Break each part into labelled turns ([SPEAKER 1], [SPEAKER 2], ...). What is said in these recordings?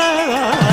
[SPEAKER 1] చక్కగా బ్రహ్మరూపునికి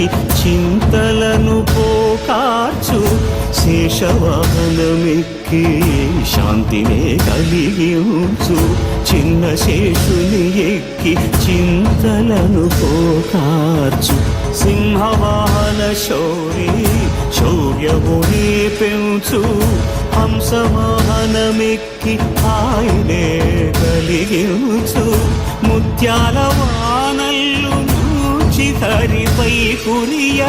[SPEAKER 1] ఎక్కి చింతలను పోకార్చు శేషవాహనమెక్కి శాంతినే కలిగించు. చిన్న శేషుని ఎక్కి చింతలను పోకార్చు. సింహవాహన శౌరి శౌర్యముని పెంచు. హంసవాహనమెక్కి ఆయనే కలిగించు. ముత్యాల వానల్లు నూచి హరిపై కురియ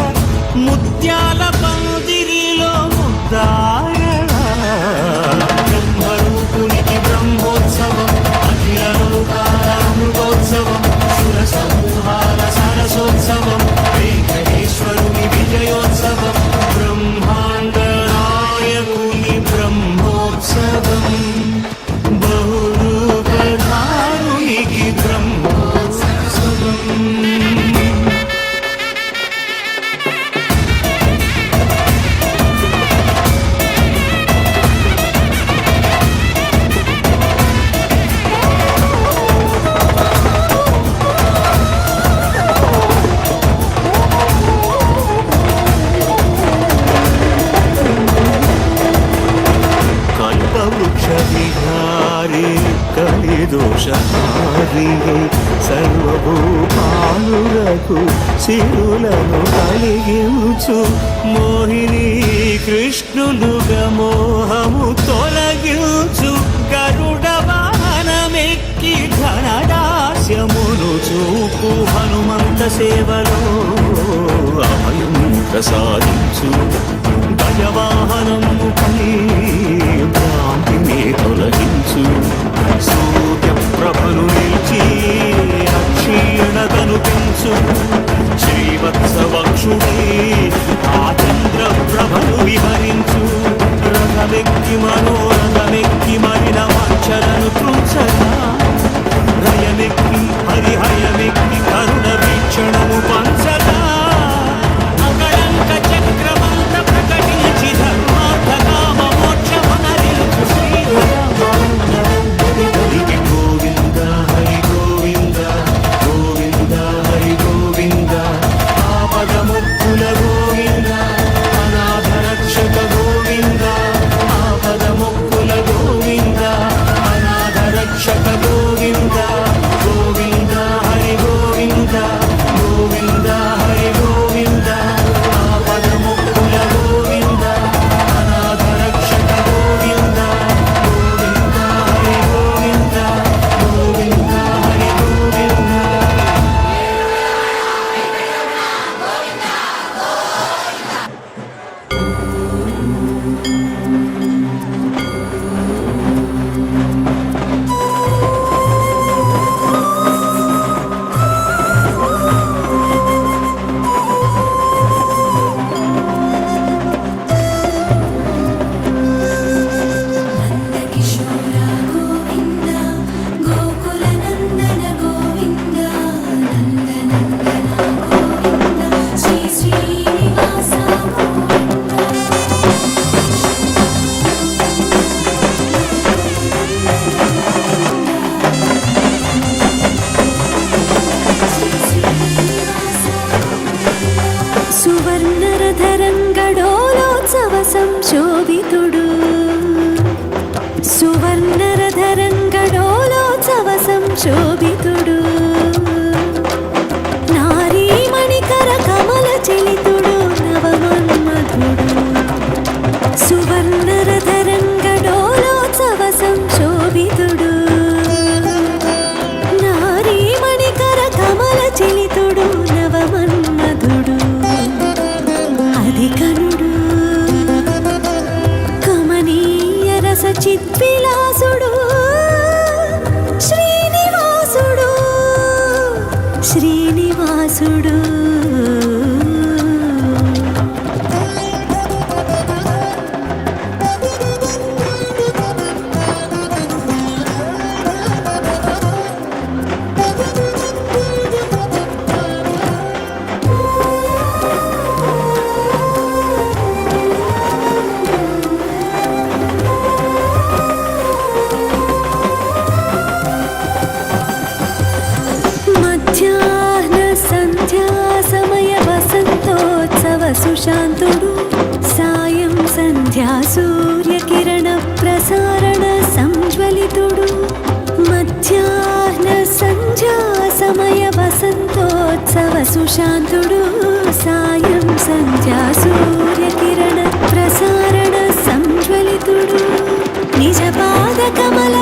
[SPEAKER 1] ముత్యాల పందిరిలో ముద్దా చిరులను కలిగించు. మోహిని కృష్ణులుగా మోహము తొలగించు. గరుడ వాహనమెక్కి ఘనదాస్యమును చూపు. హనుమంత సేవలో అభయం ప్రసాదించు. గజవాహనముపై భ్రాంతిని తొలగించు. సూర్య ప్రభను నిలిచి అక్షీణతను పెంచు. శ్రీవత్సవక్షుడై ఆ చంద్ర ప్రభను విహరించు. రథమెక్కి మనోరథమెక్కి మరిన వాంఛలను త్రుంచగా రయమెక్కి హరిహయమెక్కి కరుణ వీక్షణము పంచగా.
[SPEAKER 2] సువర్ణరధరంగడోలోత్సవ శ్రీనివాసుడు వసంతోత్సవ సాయం సంధ్యా సూర్యకిరణ ప్రసారణ సంజ్వలితుడు. మధ్యాహ్న సంధ్యా సమయ వసంతోత్సవ సుశాంతుడు. సాయం సంధ్యా సూర్యకిరణ ప్రసారణ సంజ్వలితుడు. నిజ పాద కమల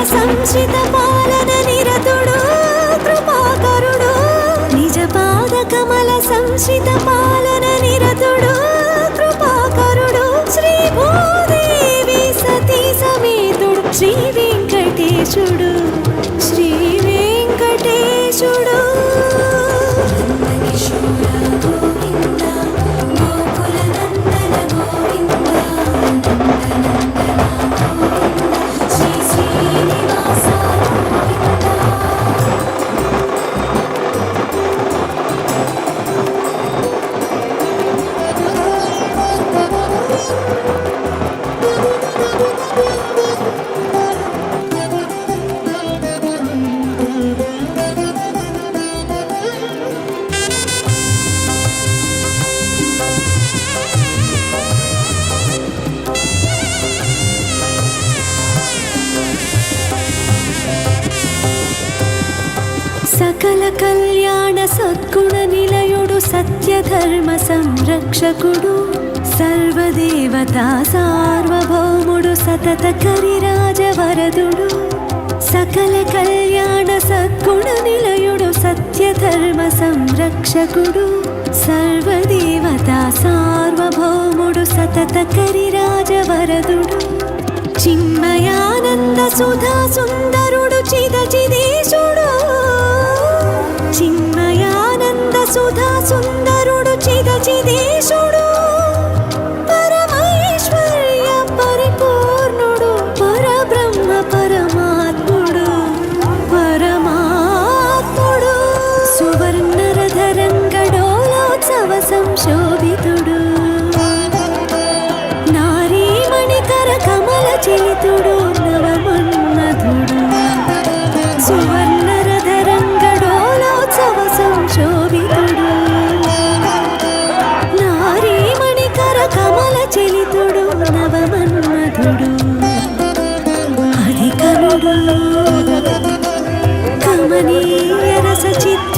[SPEAKER 2] రక్షకుడు సర్వదేవత సార్వభౌముడు సతత కరిరాజవరదుడు సకల కళ్యాణ సద్గుణ నిలయుడు సత్యధర్మ సంరక్షకుడు సర్వదేవత సార్వభౌముడు సతత కరిరాజవరదుడు చిన్మయానంద సుధా సుందరుడు చిదచిదేశుడు. చిన్నయానంద సుధా సుందరుడు చిగచిదేశుడు. కమనీయ రసచిత్త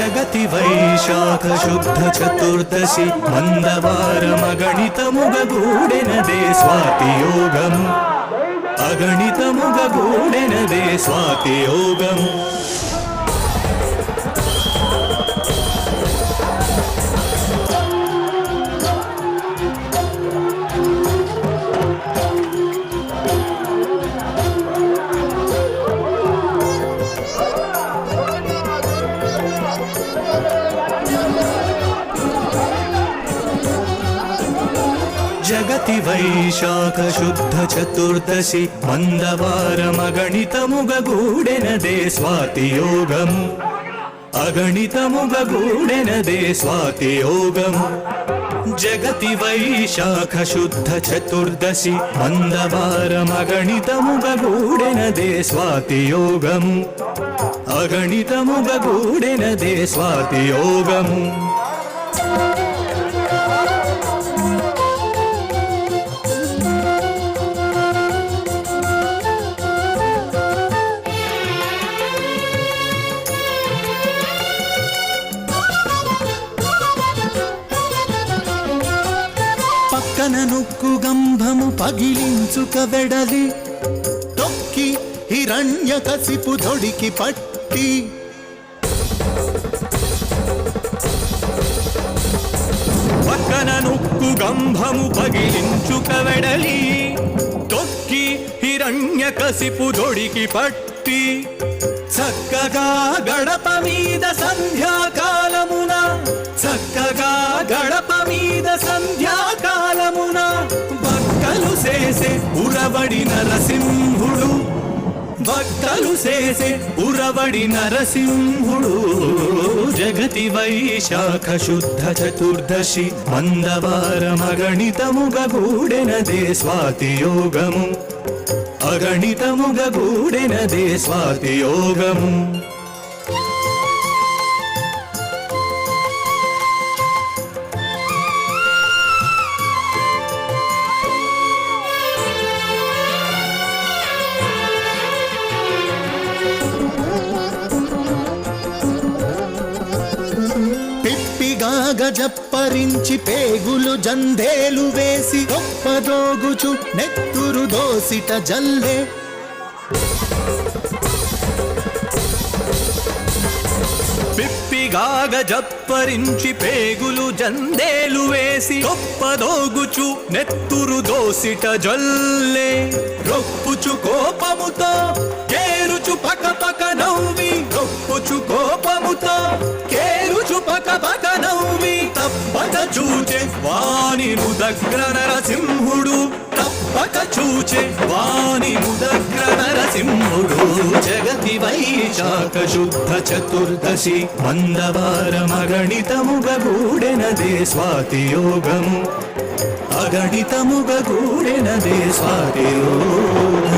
[SPEAKER 1] జగతి వైశాఖ శుద్ధ చతుర్దశి మందవారమగణితముగూడెనదే స్వాతి యోగము అగణితముగూడెనదే స్వాతి యోగము
[SPEAKER 3] జగతి వైశాఖ శుద్ధ చతుర్దశి మందవారమగణితముగూడెనదే స్వాతి యోగము అగణితముగ స్వాతి యోగము జగతి వైశాఖ శుద్ధ చతుర్దశి మందవారమగణితముగ గూడెనదే స్వాతి యోగము
[SPEAKER 4] పగిలించుక వెడలి తొక్కి హిరణ్య కసిపు దొడికి పట్టి.
[SPEAKER 3] పక్కన నుక్కు గంభము పగిలించుక వెడలి తొక్కి హిరణ్య కసిపు దొడికి పట్టి. చక్కగా గడప మీద సంధ్యాకాలమున చక్కగా గడప మీద సంధ్యాకాలమున భక్తలు చేసే ఉరబడి నరసింహుడు. భక్తలు చేసే ఉరవడి నరసింహుడు. జగతి వైశాఖ శుద్ధ చతుర్దశి మందవారమగణితముగ గూడెనదే స్వాతి యోగము. అగణితముగూడెనదే స్వాతి యోగము.
[SPEAKER 4] గజప్పరించి పేగులు జందేలు వేసి గొప్పదోగుచు నెత్తురు దోసిట జల్లే.
[SPEAKER 3] పిప్పిగాగ జప్పరించి పేగులు జందేలు వేసి గొప్పదోగుచు నెత్తురు దోసిట జల్లే. రొప్పుచు కోపముతో కేరుచు పక పక నవ్వి నొప్పుచు కోపముతో కేరుచు పక పక నవ్వి తప్పక చూచే వాణి ముదగ్ర నరసింహుడు తప్పక చూచే వాణి ముదగ్ర నరసింహుడు. జగతి వైశాఖ శుద్ధ చతుర్దశి మందవారమగణితముగ గూడెనదే స్వాతి యోగము. అగణితముగ గూడెనదే స్వాతి యోగము.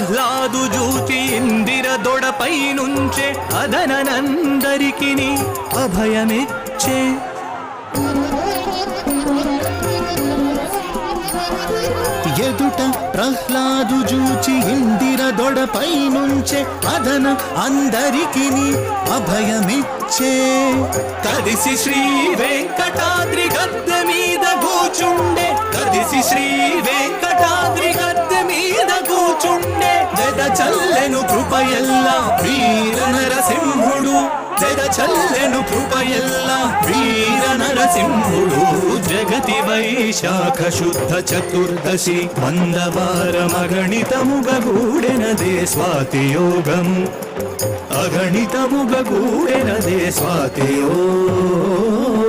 [SPEAKER 3] ప్రహ్లాదు జూచి ఇందిర దొడపై నుంచే అదననందరికి అభయమిచ్చే.
[SPEAKER 4] ఎదుట ప్రహ్లాదు జూచి ఇందిర దొడపై నుంచే అదన అందరికి అభయమిచ్చే.
[SPEAKER 3] కదిసి శ్రీ వెంకటాద్రి గద్దె మీద కూచుండే. కదిసి శ్రీ కృపయల్ల వీర నరసింహుడు జగ చల్లెను కృపయల్ల వీర నరసింహుడు జగతి వైశాఖ శుద్ధ చతుర్దశి మందవార మగణితముగూడెనదే స్వాతి యోగము అగణితముగూడెనదే స్వాతి యోగము